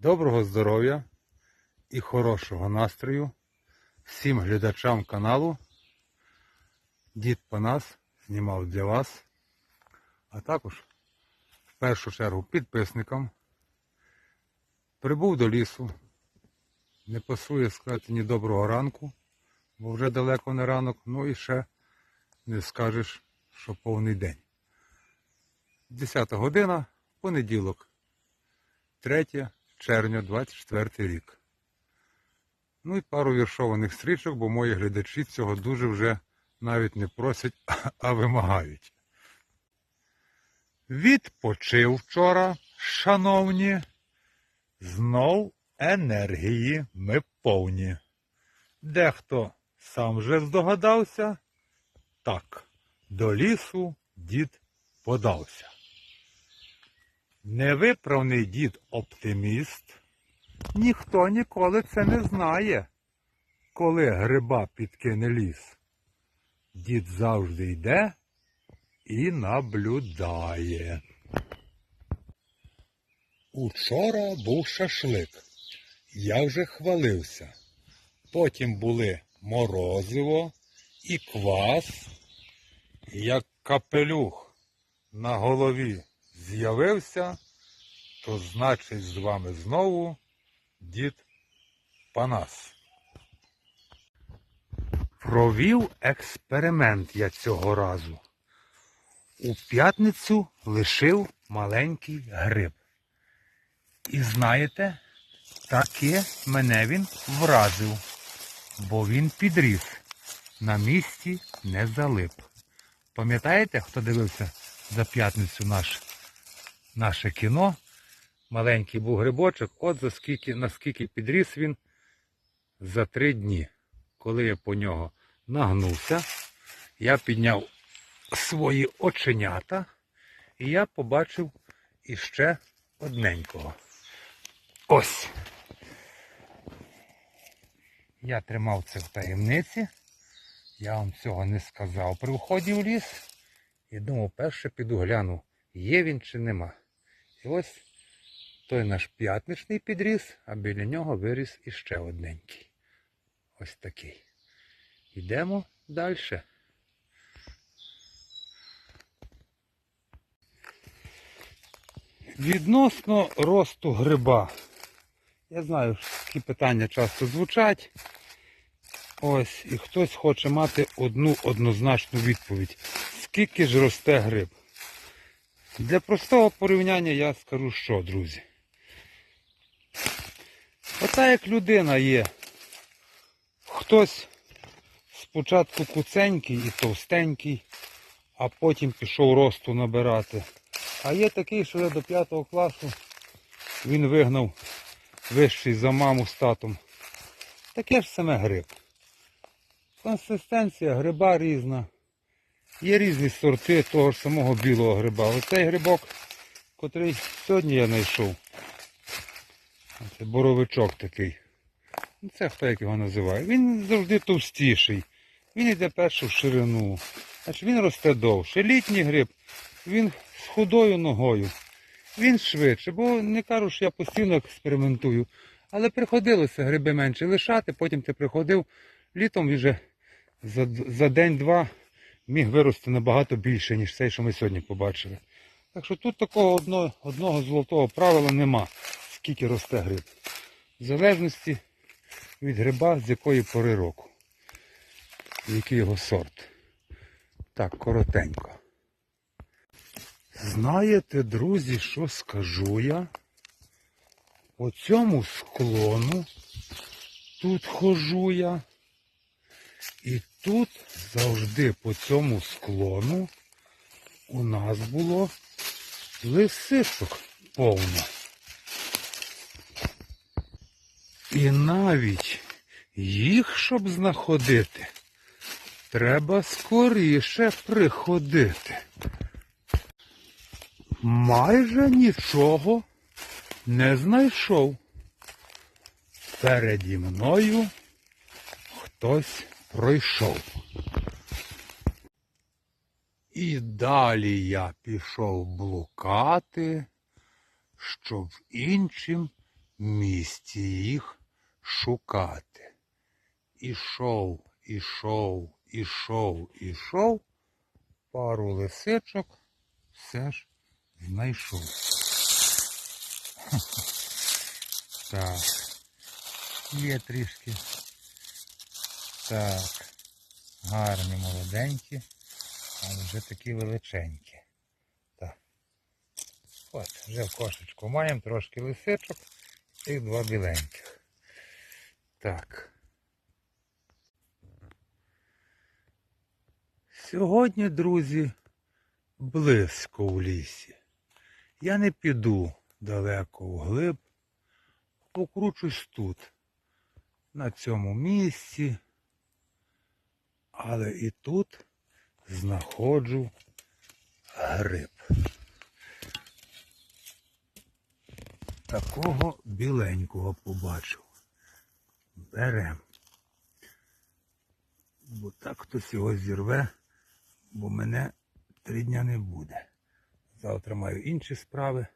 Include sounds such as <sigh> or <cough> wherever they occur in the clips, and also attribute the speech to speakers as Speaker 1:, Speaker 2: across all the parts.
Speaker 1: Доброго здоров'я і хорошого настрою всім глядачам каналу. Дід Панас знімав для вас, а також в першу чергу підписникам. Прибув до лісу. Не пасує сказати ні доброго ранку, бо вже далеко не ранок, ну і ще не скажеш, що повний день. 10 година, понеділок. 3 червня 24 рік. Ну і пару віршованих стрічок, бо мої глядачі цього дуже вже навіть не просять, а вимагають. Відпочив вчора, шановні, знов енергії ми повні. Дехто сам вже здогадався, так, до лісу дід подався. Невиправний дід оптиміст. Ніхто ніколи це не знає, коли гриба підкине ліс. Дід завжди йде і наблюдає. Учора був шашлик. Я вже хвалився. Потім були морозиво і квас. Як капелюх на голові з'явився, то значить з вами знову дід Панас. Провів експеримент я цього разу. У п'ятницю лишив маленький гриб. І знаєте, таки мене він вразив, бо він підріс, на місці не залип. Пам'ятаєте, хто дивився за п'ятницю наш, наше кіно? Маленький був грибочок, от за скільки, наскільки підріс він за три дні. Коли я по нього нагнувся, я підняв свої оченята і я побачив іще одненького. Ось. Я тримав це в таємниці. Я вам цього не сказав при вході в ліс. І думав, перше піду гляну, є він чи нема. І ось той наш п'ятничний підріс, а біля нього виріс іще одненький. Ось такий. Йдемо далі. Відносно росту гриба. Я знаю, що такі питання часто звучать. Ось, і хтось хоче мати одну однозначну відповідь. Скільки ж росте гриб? Для простого порівняння я скажу що, друзі. Ота як людина є. Хтось спочатку куценький і товстенький, а потім пішов росту набирати. А є такий, що вже до 5 класу він вигнав вищий за маму з татом. Таке ж саме гриб. Консистенція гриба різна. Є різні сорти того ж самого білого гриба. Оцей грибок, котрий сьогодні я знайшов. Це боровичок такий. Ну, Це хто як його називає. Він завжди товстіший. Він йде перше в ширину. Значить він росте довше. Літній гриб, він з худою ногою. Він швидше, бо не кажу, що я постійно експериментую. Але приходилося гриби менше лишати, потім ти приходив, літом вже за, за день-два міг вирости набагато більше, ніж цей, що ми сьогодні побачили. Так що тут такого одного, одного золотого правила нема, скільки росте гриб. В залежності від гриба, з якої пори року. Який його сорт. Так, коротенько. Знаєте, друзі, що скажу я? По цьому склону тут хожу я. І тут завжди по цьому склону у нас було лисичок повно. І навіть їх, щоб знаходити, треба скоріше приходити. Майже нічого не знайшов. Переді мною хтось пройшов. І далі я пішов блукати, щоб в іншим місці їх шукати. Ішов, ішов, ішов, ішов, пару лисичок все ж знайшов. <laughs> Так, є трішки. Так, гарні, молоденькі, але вже такі величенькі. Так. От, вже в кошечку маємо трошки лисичок і два біленьких. Так. Сьогодні, друзі, близько у лісі. Я не піду далеко вглиб, покручусь тут, на цьому місці, але і тут знаходжу гриб. Такого біленького побачив. Берем. Бо так хтось його зірве, бо мене три дня не буде. Завтра маю інші справи,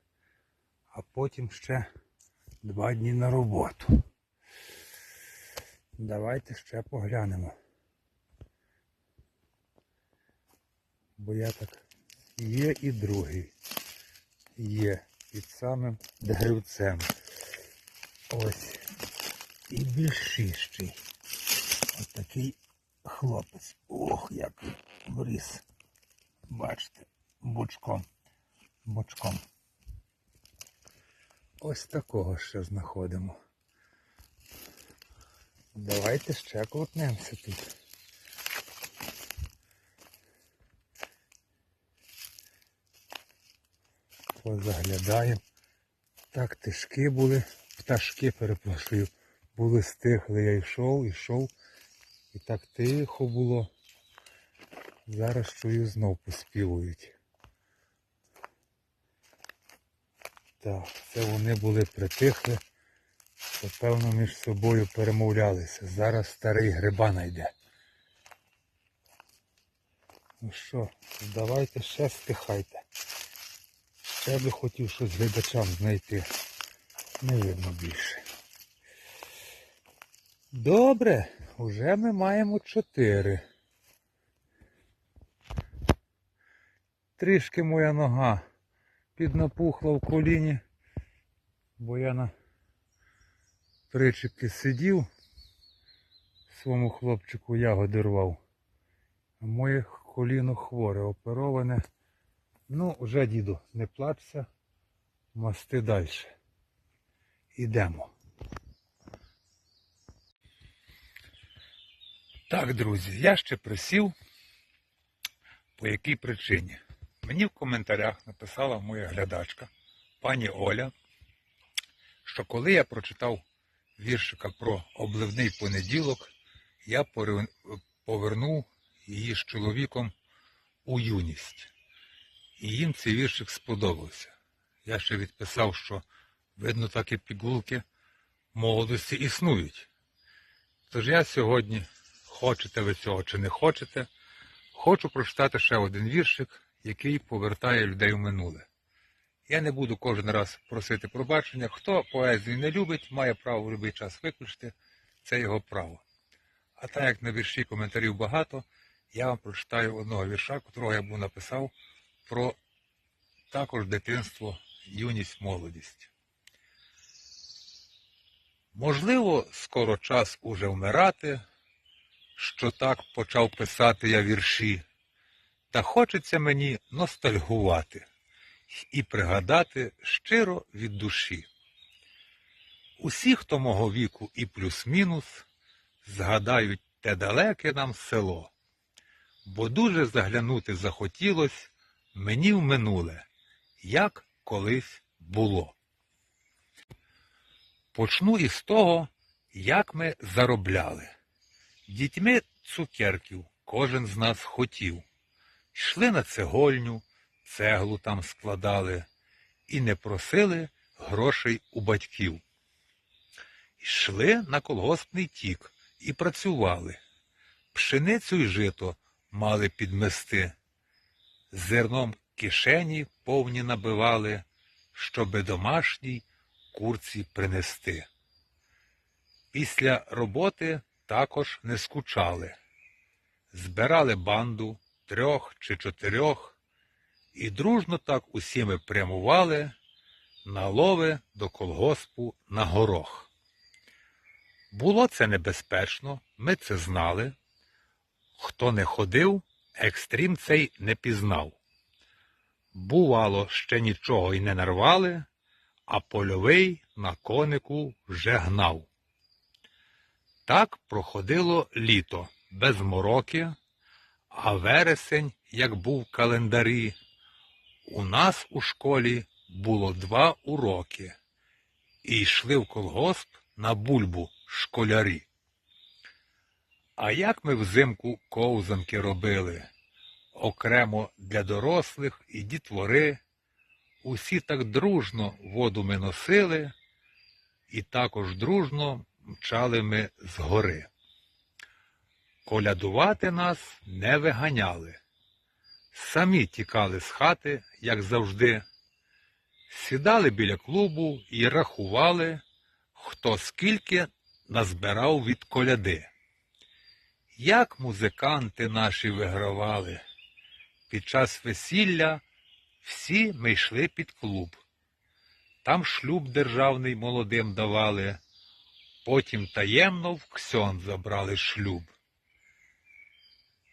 Speaker 1: а потім ще два дні на роботу. Давайте ще поглянемо. Бо я так є і другий. Є під самим деревцем. Ось. І більшищий. Ось такий хлопець. Ох, як вріс. Бачите, бочком. Бочком. Ось такого ще знаходимо. Давайте ще крутнемося тут. Позаглядаємо. Так, тишки були, пташки, перепрошую, були стихли. Я йшов, йшов. І так тихо було. Зараз чую знов поспівують. Так, це вони були притихли, певно між собою перемовлялися. Зараз старий гриба найде. Ну що, давайте ще стихайте. Ще би хотів щось глядачам знайти. Не видно більше. Добре, вже ми маємо чотири. Трішки моя нога піднапухла в коліні, бо я на причепі сидів, своєму хлопчику ягоди рвав. Моє коліно хворе, опероване. Ну, вже, діду, не плачся, масти далі. Ідемо. Так, друзі, я ще присів. По якій причині? Мені в коментарях написала моя глядачка, пані Оля, що коли я прочитав віршика про обливний понеділок, я повернув її з чоловіком у юність. І їм цей віршик сподобався. Я ще відписав, що видно, такі пігулки молодості існують. Тож я сьогодні, хочете ви цього чи не хочете, хочу прочитати ще один віршик, який повертає людей в минуле. Я не буду кожен раз просити пробачення. Хто поезію не любить, має право в будь-який час виключити, це його право. А так як на вірші коментарів багато, я вам прочитаю одного вірша, котрого я був написав про також дитинство, юність, молодість. Можливо, скоро час уже вмирати, що так почав писати я вірші, та хочеться мені ностальгувати і пригадати щиро від душі. Усі, хто мого віку і плюс-мінус, згадають те далеке нам село, бо дуже заглянути захотілось мені в минуле, як колись було. Почну із того, як ми заробляли. Дітьми цукерків кожен з нас хотів. Йшли на цегольню, цеглу там складали і не просили грошей у батьків. Йшли на колгоспний тік і працювали. Пшеницю й жито мали підмести. Зерном кишені повні набивали, щоби домашній курці принести. Після роботи також не скучали. Збирали банду трьох чи чотирьох і дружно так усі ми прямували на лови до колгоспу на горох. Було це небезпечно, ми це знали. Хто не ходив, екстрім цей не пізнав. Бувало, ще нічого й не нарвали, а польовий на конику вже гнав. Так проходило літо без мороки, а вересень, як був в календарі, у нас у школі було два уроки, і йшли в колгосп на бульбу школярі. А як ми взимку ковзанки робили, окремо для дорослих і дітвори, усі так дружно воду ми носили, і також дружно мчали ми з гори. Колядувати нас не виганяли. Самі тікали з хати, як завжди, сідали біля клубу і рахували, хто скільки назбирав від коляди. Як музиканти наші вигравали. Під час весілля всі ми йшли під клуб. Там шлюб державний молодим давали, потім таємно в ксьон забрали шлюб.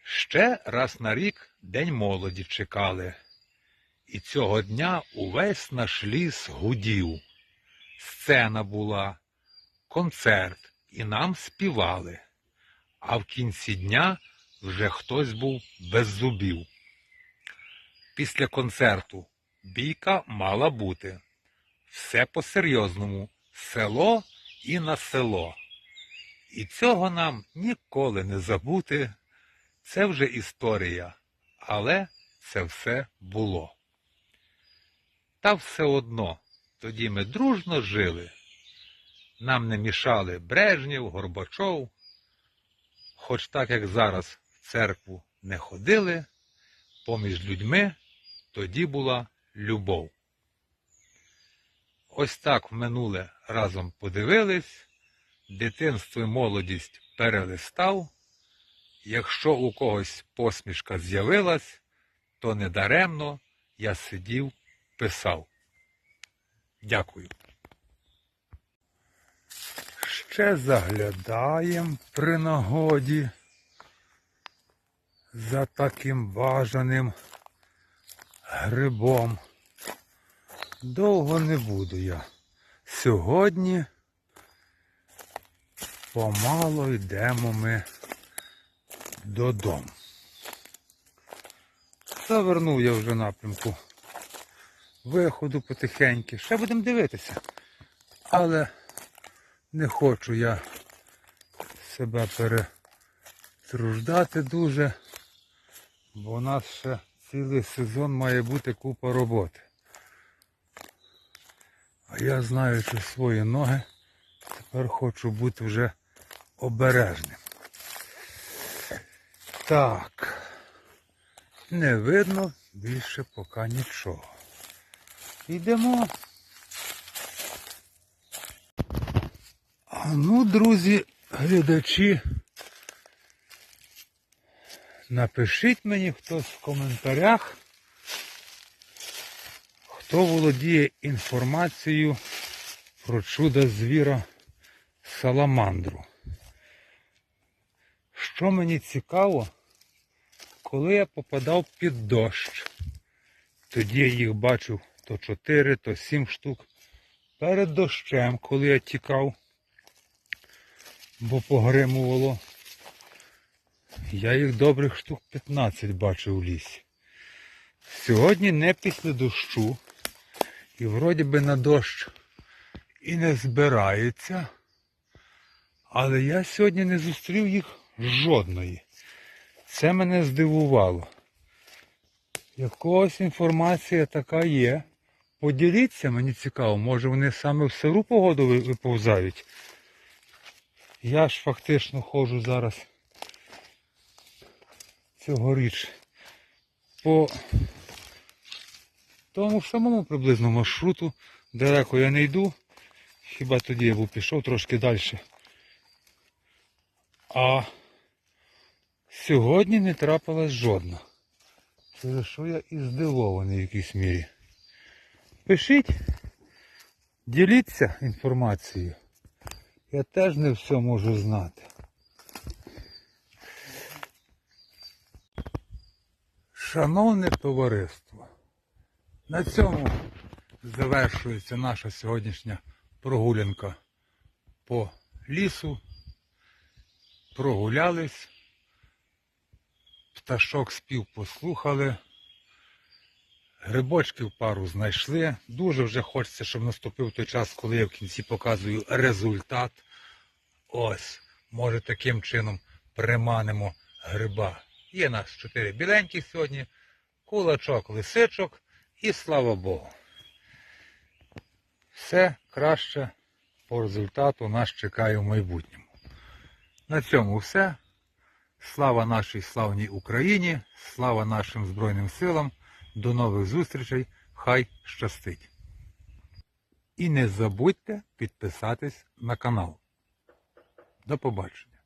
Speaker 1: Ще раз на рік День молоді чекали, і цього дня увесь наш ліс гудів. Сцена була, концерт, і нам співали, а в кінці дня вже хтось був без зубів. Після концерту бійка мала бути. Все по-серйозному, село і на село. І цього нам ніколи не забути. Це вже історія, але це все було. Та все одно тоді ми дружно жили. Нам не мішали Брежнєв, Горбачов, хоч так як зараз в церкву не ходили, поміж людьми тоді була любов. Ось так в минуле разом подивились, дитинство і молодість перелистав. Якщо у когось посмішка з'явилась, то недаремно я сидів, писав. Дякую. Ще заглядаєм при нагоді за таким бажаним грибом. Довго не буду я. Сьогодні помало йдемо ми додому. Завернув я вже напрямку виходу потихеньки. Ще будемо дивитися. Але не хочу я себе перетруждати дуже, бо у нас ще цілий сезон має бути купа роботи. А я, знаючи свої ноги, тепер хочу бути вже обережним. Так, не видно більше поки нічого. Йдемо. Ну, друзі, глядачі, напишіть мені хтось в коментарях, хто володіє інформацією про чудо звіра саламандру. Що мені цікаво, коли я попадав під дощ, тоді я їх бачив то 4, то 7 штук. Перед дощем, коли я тікав, бо погримувало, я їх добрих штук 15 бачив у лісі. Сьогодні не після дощу, і вроді би на дощ і не збирається, але я сьогодні не зустрів їх жодної. Це мене здивувало. Якогось інформація така є. Поділіться, мені цікаво, може вони саме в сиру погоду виповзають. Я ж фактично ходжу зараз цьогоріч по тому самому приблизно маршруту. Далеко я не йду. хіба тоді я був пішов трошки далі. А сьогодні не трапилась жодна. Через що я і здивований в якійсь мірі. Пишіть, діліться інформацією. Я теж не все можу знати. Шановне товариство, на цьому завершується наша сьогоднішня прогулянка по лісу. Прогулялись, пташок спів послухали, грибочків пару знайшли. Дуже вже хочеться, щоб наступив той час, коли я в кінці показую результат. Ось, може таким чином приманимо гриба. Є нас чотири біленьких сьогодні, кулачок, лисичок і слава Богу. Все краще по результату нас чекає в майбутньому. На цьому все. Слава нашій славній Україні, слава нашим Збройним силам. До нових зустрічей. Хай щастить. І не забудьте підписатись на канал. До побачення.